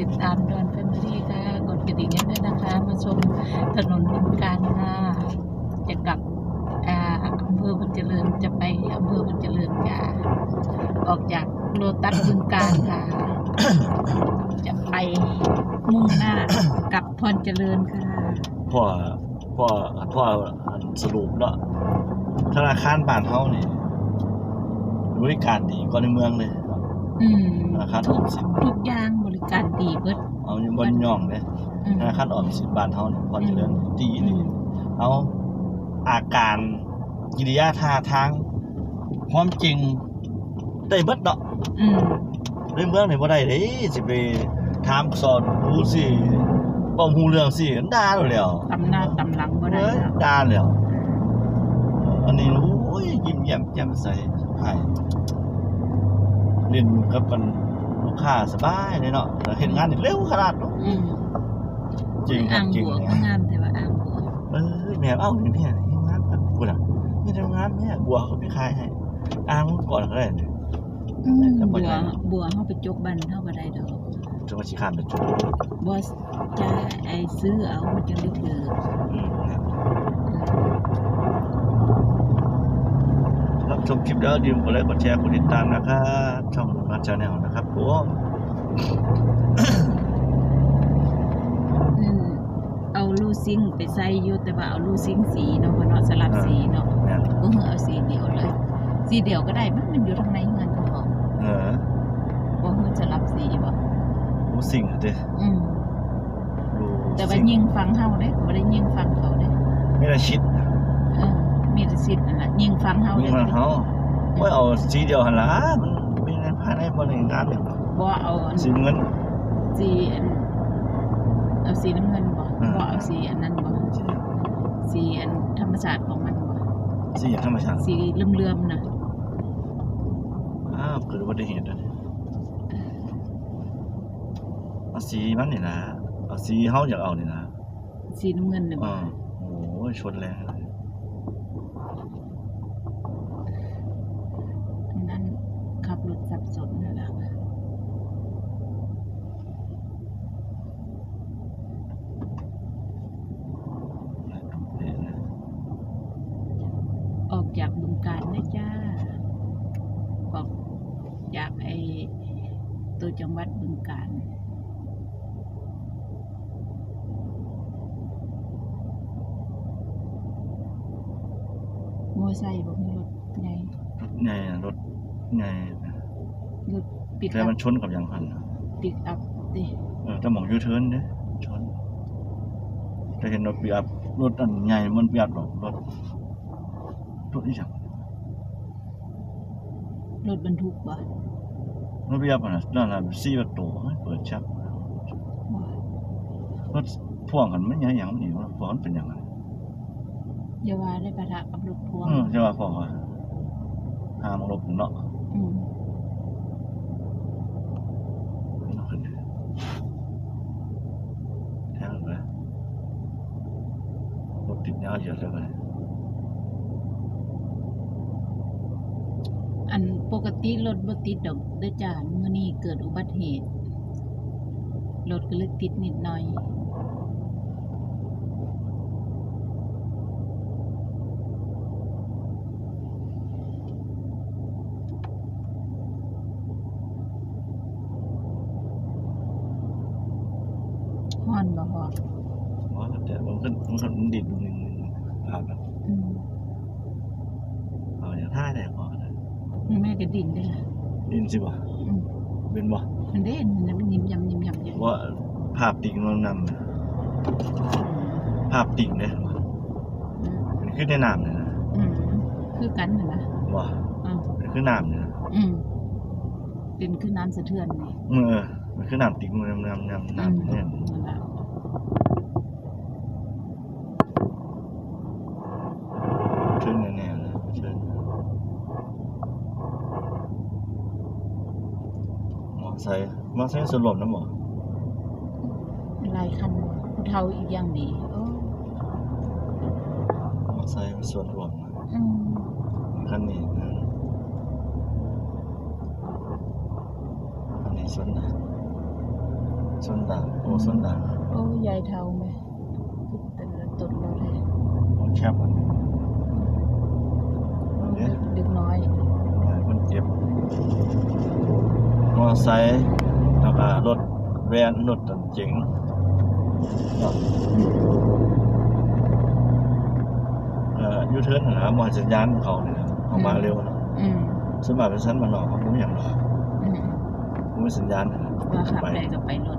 ติดตามดอนแฟมิลี่ค่ะ กดกระดิ่งให้ด้วยนะคะ มาชมถนนบึงการค่ะจะกลับอำเภอบุญเจริญจะไปอำเภอบุญเจริญค่ะออกจากโลตัสบึงการค่ะ จะไปมุ่งหน้ากลับพรเจริญค่ะพ่อพ่อพ่อสรุปเนาะธนาคารบ้านเฮานี่บริการดีกว่าในเมืองเลย อืมธนาคารอทุอกมสินทุกอย่างบริการดีเบิด เอาอยู่บนย่องเลยอืม ธนาคารออมสินบ้านเฮานี่พอเจริญดีอืดีม เอาอาการกิริยาท่าทางความจริงได้เบิดเนาะอืมในเมืองนี่บ่ได้เด้สิไปถามสอนรู้สิบ่ฮู้เรื่องสิด่าแล้วแหล้ว ตำหน้าตำหลังบ่ได้เอ้ยแล้วด่าแล้วอันนี้โอ้ยยิ้มแย้มแจ่มใสให้ เล่นกับมันลูกค้าสบายเลยเนาะแล้วเฮ็ดงานนี่เร็วขนาดเนาะอืมจริงครัอ่าบงจริงบัวเนี่ยก็งามแต่ว่าอ่างบัวเออแม่เอ้านี่แม่นี่เฮ็ดงานกันพุ่นน่ะเฮ็ดงานแม่บัวเขาไปขายให้อ้างก่อนก็ได้เนี่ย อืมแต่บ่บัวได้บัวเฮาไปจกบันเฮาบ่ได้ดอกจะมาสิข้ามไปจุดบ่จะไอ้ซื้อเอามันจังได้ถืออืมนะรับ ชมคลิปแล้วอย่าลืมกดไลค์กดแชร์กดติดตามนะครับช่องรัชชาแนลนะครับผมอืมเอาลูซิงไปใส่อยู่แต่ว่าเอาลูซิงสีเนาะเพราะเนาะสลับสีเนาะเนี่ยบ่เฮาเอาสีเดียวเลย สีเดียวก็ได้มันมันอยู่ทางในเงินเจ้าของเออบ่เฮาสลับสีบ่รู้สิ่งเด้อืมรู้แต่ว่าสิ่งยิงฟังเฮาเด้บ่ได้ยิงฟังเขาเด้ไม่ได้ชิดเออ มีแต่สิทธิ์นั่นล่ะยิงฟังเฮายิ่เด้งมันเขาไม่เอาสีเดียวหันละมันเป็นในภายในบริงานเลยบ่เอาอันสีเงินสีอันเอาสีน้ำเงินบ่อืมบ่เอาสีอันนั้นบ่สีอันธรรมชาติของมันบ่สีธรรมชาติสีเลื่อมๆน่ะอ้าวเกิดอุบัติเหตุแล้วเนี่ยเอาสีมันนี่นะเอาสีเฮาอยากเอานี่นะสีน้ำเงินน่ะบ่อ่าโอ้ยชนแรงเลย อันนั้นขับรถสับสนนั่นล่ะ เห็นนะ ออก จากบึงการนะจ้าออกจากไอ้ตัวจังหวัดบึงการมอไซค์บ่มีรถใหญ่รถใหญ่อะรถใหญ่นะรถปิกแต่อัพมันชนกับอย่างพันนะปิกอัพติเออแต่หมองยูเทิร์นเนี่ยชนแต่เห็นรถปีอัพรถอันใหญ่มันปีอัพหรอกรถ รถนี่จังรถบรรทุกบ่รถปีอัพอะนะนั่นน่ะสี่ประตูเฮ้ยเปิดชักรถพ่วงกันมันใหญ่อย่างนี้วะพ่วงมันเป็นอย่างไรอย่าว่าได้ปะทะกับรถพ่วงอืมใช่ป่ะพ่อว่าห้ามรถเนาะอืมไม่ต้องขึ้นแท้เลยรถติดยาวเยอะเลย อันปกติรถบ่ติดดอกเด้อจ้ามื้อนี้เกิดอุบัติเหตุรถก็เลยติดนิดหน่อยฮ้อนบ่ฮ้อนว่าแต่มันขึ้นมันขึ้นมันดิดหนึ่งหนึ่งผ่านแบบอืมเอาอย่างท่าแต่ก่อนนะ แม่ก็ดินได้อล่ะดินสิบ่อืมเป็นบ่มันเด้มันยิ้มยำยิ้มยำอยู่ว่าภาพติ่งมันนำนะภาพติ่งเนี่ยอืมมันขึ้นในน้ำเนี่ยนะอืมคือกันน่ะนะว่าอ่ามันขึ้นน้ำเนี่ยนะอืมเป็นคือน้ำสะเทือนนี่เออมันขึ้นน้ำติ่งมันน้ำน้ำน้ำน้ำเนี่ย นั่นล่ะ เชิญแน่ๆนะเชิญมอ ไซค์มอไซค์สวนหลมนะหมอหลายคันผู้เฒ่าอีกอย่างดีโอ้มอไซค์สวนหลมอืมคันนี้นะคันนี้สวนนะสวนส้นด่างโอ้ส้นด่างโอ้ยายเท่าไหมเป็นตุนเราเลยมันแคบอะเนี่ย เด็กน้อย มันเจ็บม อไซค์แล้วก็รถแวนรถตันเจ๋งเนาะเอ่อยูเทิร์นนะมอสัญญาณเขาเนี่ยนะเขามาเร็วนะอืมสวนมัยเป็นชั้นมานอกเขาไม่อย่างหรอกอืมเขาไม่สัญญาณนะว่าขับได้ก็ไปรถ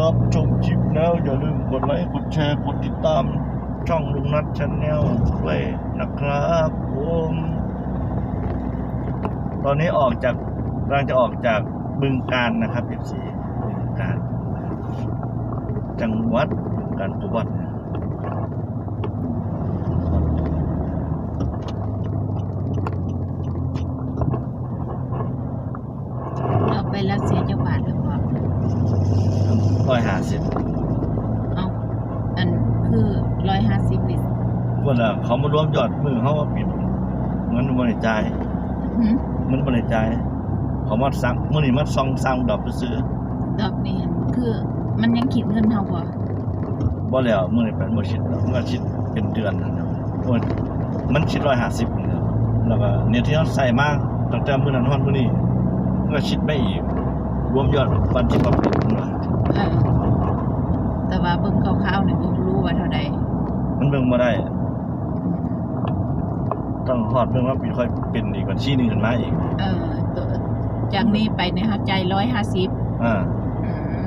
รับชมคลิปแล้ว อย่าลืมกดไลค์ กดแชร์ กดติดตามช่องลุงนัทชาแนลด้วยนะครับผมตอนนี้ออกจากกำลังจะออกจากบึงการนะครับ FC บึงการ จังหวัดบึงการจังหวัดราไปแล้วเสียเจ้าบาทหรือเปล่า ร้อยห้าสิบ เอาอันคือร้อยห้าสิบลิตร คนละเขามารวมยอดมือเขาว่าปิดเงินบริจายหืมเงินบริจายเขามาสั่งมื่อนี้มาซองสั่งดอกไปซื้อดอกนี้คือ มันยังคิดเงินเท่าบ่บ่แล้วมื่อนี้เป็นบ่ชิดแล้วมันก็ชิดเป็นเดือนนั่นแหละโอ้ยมันชิดร้อยห้าสิบแล้วแล้วก็เนี่ยที่เขาใส่มาตั้งแต่มื้อนั้นฮอดมื้อนี้มันก็ชิดไปอีกรวมยอดปันที่มาปิดมันว่าเออแต่ว่าเบิ่งคร่าวๆเนี่ยบ่รู้ว่าเท่าใดมันเบิ่งบ่ได้ ต้องฮอดเบิ่งว่าปิดค่อยเป็นอีกบัญชีหนึงขึ้นมาอีกเออตัวจากนี้ไปเนี่ยเขาใจร้อยห้าสิบอ่าอืม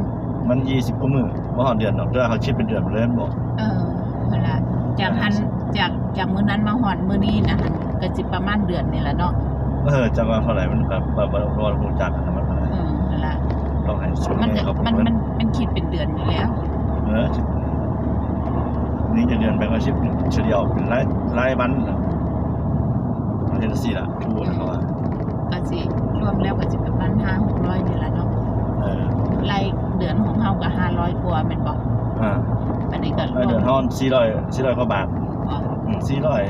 มัน20กว่ามื้อบ่ฮอดเดือนดอกเด้อเขาคิดเป็นเดือนไปเลยมันบอก เออเวลาจากหันจากจากมื้อนั้นมาหอดมื้อนี้นะหันก็สิประมาณเดือนนี่แหละเนาะเออจังว่าเท่าไหร่มันก็บ่บ่บ่รู้จักนะมันเท่าไหร่เออเวลาต้องให้สุดมันให้ก็เขามันเพิ่นมันมันคิดเป็นเดือนอยู่แล้ว เออนี่จะเดือนแบงก์อาชีพเฉลี่ยออกเป็นรายรายวันนะ มันเป็นสี่ละทูนะเขาว่าก็สิรวมแล้วก็สิประมาณ5 600นี่แหละเนาะเออรายเดือนของเฮาก็500กว่าแม่นบ่อ่าอันนี้ก็รายเดือนทอนสี่ร้อยสี่ร้อยกว่าบาทบ่อืมสี่ร้อย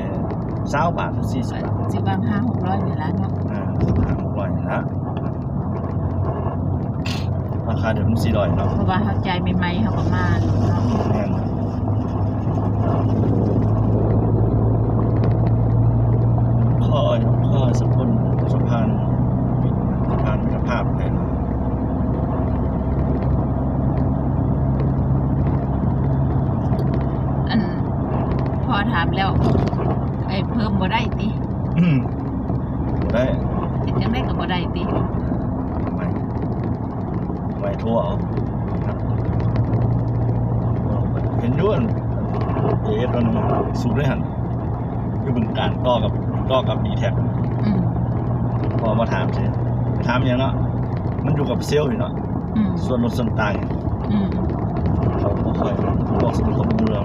สามบาทสี่สิบบาทสิบาง5 600นี่แหละเนาะอ่าห้าหกร้อยนะราคาเดี๋ยวมันสี่ร้อยเนาะเพราะว่าเฮาใจายใหม่ๆเฮาก็มาเนาะ แพงข้อข้อสกุลสะพานสะพานมิตรภาพแพงอันพอถามแล้ว ไอ้เพิ่มบ่ได้ติอืมได้เฮ็ดจังได๋ก็บ่ได้ติไม่ไม่ทั่วเอาครับเห็นอย้วนเอ๊ะตอนสูบได้หันอยู่บึงการต่อกับ ต่อกับดีแท็กอืมพอมาถามสิถามอย่างเนาะมันอยู่กับเซลล์อยู่เนาะอืมส่วนลดส่วนต่างอืมเขาบ่ค่อยบอกสมุดข้อมูลเรา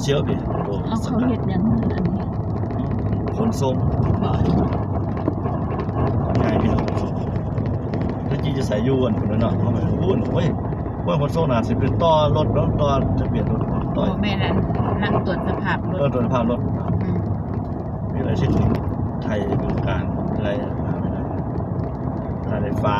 เซลล์ดิโอ้เอาสเขากัดเฮ็ดหยังอันนี้ขนส่งบ่ง่ายพี่น้องขนส่งถ้าจีจะใส่ยูอันคนเนาะเขาไปอู้นเว้ยว่าขนส่งน่ะสิเป็นต่อรถแล้วต่อจะเปลี่ยนรถต่อบ่แม่นอันนั่งตรวจสภาพรรถถตัวภาพรถอืมมี อะไรเช่นไทยบึงการอะไรอะไม่ได้การฟ้า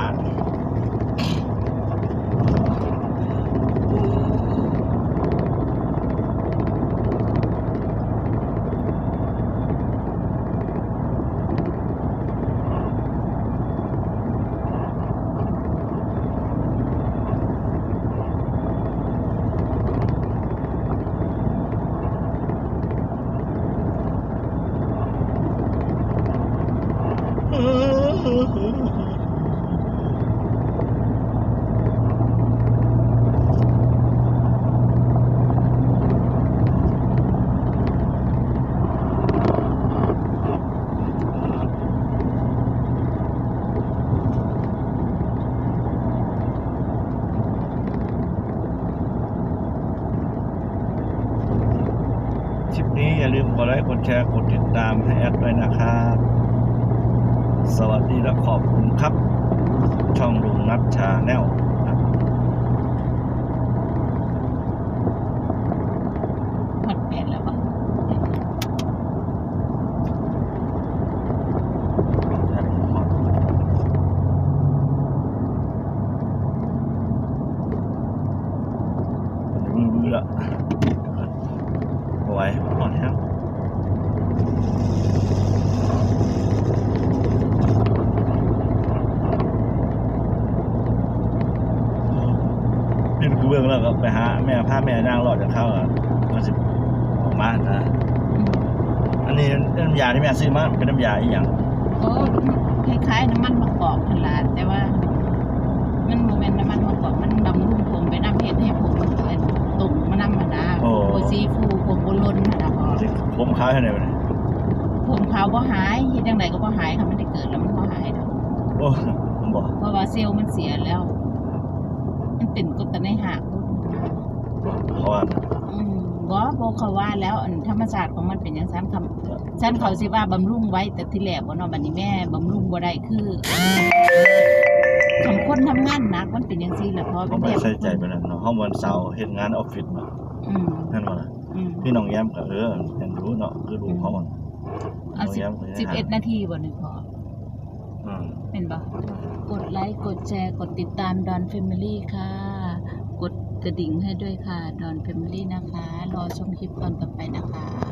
ลืมกดไลค์กดแชร์กดติดตามให้แอดด้วยนะครับสวัสดีและขอบคุณครับ ช่องลุงนัทชาแนล เบื้องแล้วก็ไปหาแม่พาแม่นางรอดจะเข้าอะมันสิออกมานะอืมอันนี้น้ำยาที่แม่ซื้อมาเป็นน้ำยาอีกอย่างโอ้คล้ายๆน้ำมันมะกอกนั่นล่ะแต่ว่า มันโมเมนน้ำมันมะกอกมันบำรุงผมไปน้ำเห็ดให้ผมเป็นตุ่มมะน้ำมันนะโอซีฟูผมบล้นนะพอที่ผมค้ายให้ไหนวะเนี่ยผมขาวบ่หายเฮ็ดจังไดก็บ่หายค่ะมันได้เกิดแล้วมันบ่หายดอกโอ้ผมบอกเพราะว่าเซลล์มันเสียแล้ว มันเป็นกรดแต่ในหากพุดนะเพราะว่าอืมบ่บ่เขาว่าแล้วอันธรรมชาติของมันเป็นจังซั่นคำฉันเขาสิว่าบำรุงไว้แต่ที่แรกบ่เนาะบัดนี้แม่บำรุงบ่ได้คือคำคนทำงานหนักมันเป็นจังซี่แหละเพราะผมไปใส่ใจไปแล้วเนาะห้องวันเสาร์เฮ็ดงานออฟฟิศเนาะอืมนั่นว่าล่ะอืมพี่น้องแย้มก็เออเห็นรู้เนาะคือรู้เขาอะ เอาสิบสิบเอ็ดนาทีบ่นึงพออืม เป็นบ่กดไลค์ กดแชร์ กดติดตามดอนเฟมิลี่ค่ะ กดกระดิ่งให้ด้วยค่ะดอนเฟมิลี่นะคะ รอชมคลิปตอนต่อไปนะคะ